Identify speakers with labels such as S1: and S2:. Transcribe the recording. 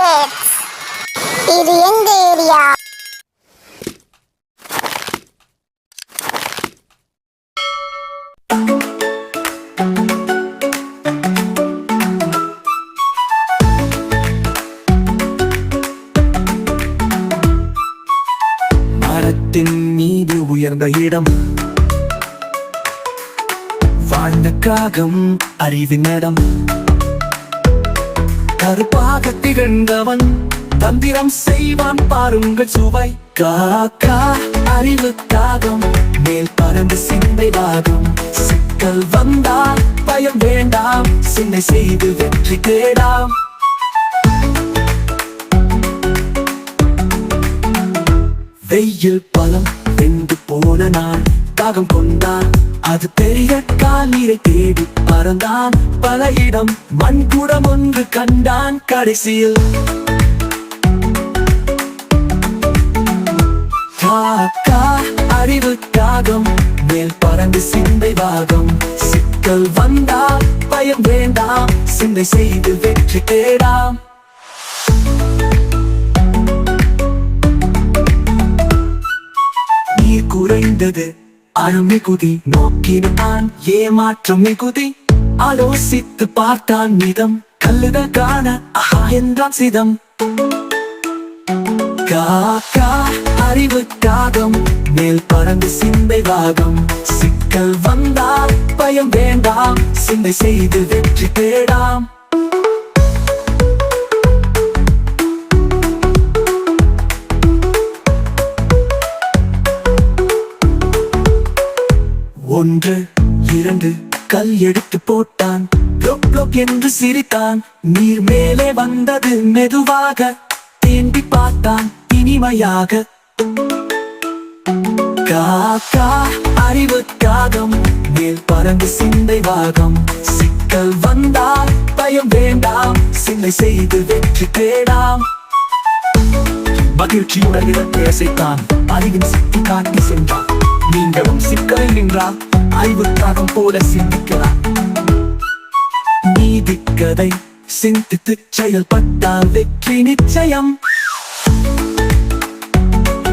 S1: Kids இது எங்க area?
S2: மரத்தின் மீது உயர்ந்த இடம். வாழ்ந்த காகம் அறிவின் இடம் கருப்பாக திகழ்ந்தவன் தந்திரம் செய்வான் பாருங்கள் சுவை. காக்கா அறிவு தாகம் மேல் பறந்து சிந்தை வாகம் சிக்கல் வந்தால் பயம் வேண்டாம் சிந்தை செய்து வெற்றி தேடாம். வெயில் பலம் வெந்து போன நான் தாகம் கொண்டான் அது பெரிய காலீரை தேடி பறந்தான் பல இடம். மண் மண்குடம் ஒன்று கண்டான் கடைசியில். காக்கா அறிவு காகம் மேல் பறந்து சிந்தை வாகம் சிக்கல் வந்தா பயம் வேண்டாம். சிந்தை செய்து வெற்றி தேடாம். நீர் குறைந்தது அறம் மிகுதி நோக்கினான் ஏமாற்றம் மிகுதி. ஆலோசித்து பார்த்தான் மிதம். கல்லுத காண அஹா என்றான் சிதம். காக்கா அறிவு காகம் மேல் பறந்து சிந்தை வாகம். சிக்கல் வந்தால் பயம் வேண்டாம். சிந்தை செய்து வெற்றி தேடாம். ஒன்று இரண்டு கல் எடுத்து போட்டான். ப்ளொக் ப்ளொக் என்று சிரித்தான். நீர் மேலே வந்தது மெதுவாக தேண்டி பார்த்தான் இனிமையாக. காக்கா அறிவு காகம் மேல் பறந்து சிந்தை வாகம். சிக்கல் வந்தால் பயம் வேண்டாம் சிந்தை செய்து வெற்றி தேடாம். மகிழ்ச்சியுடன் இடத்தை அசைத்தான் அறிவின் சக்தி காட்டி சென்றான். நீங்களும் சிக்கல் நின்றால் அறிவுக்காகம் போல சிந்திக்கலாம். நீதி கதை சிந்தித்து செயல்பட்டால் வெற்றி நிச்சயம்.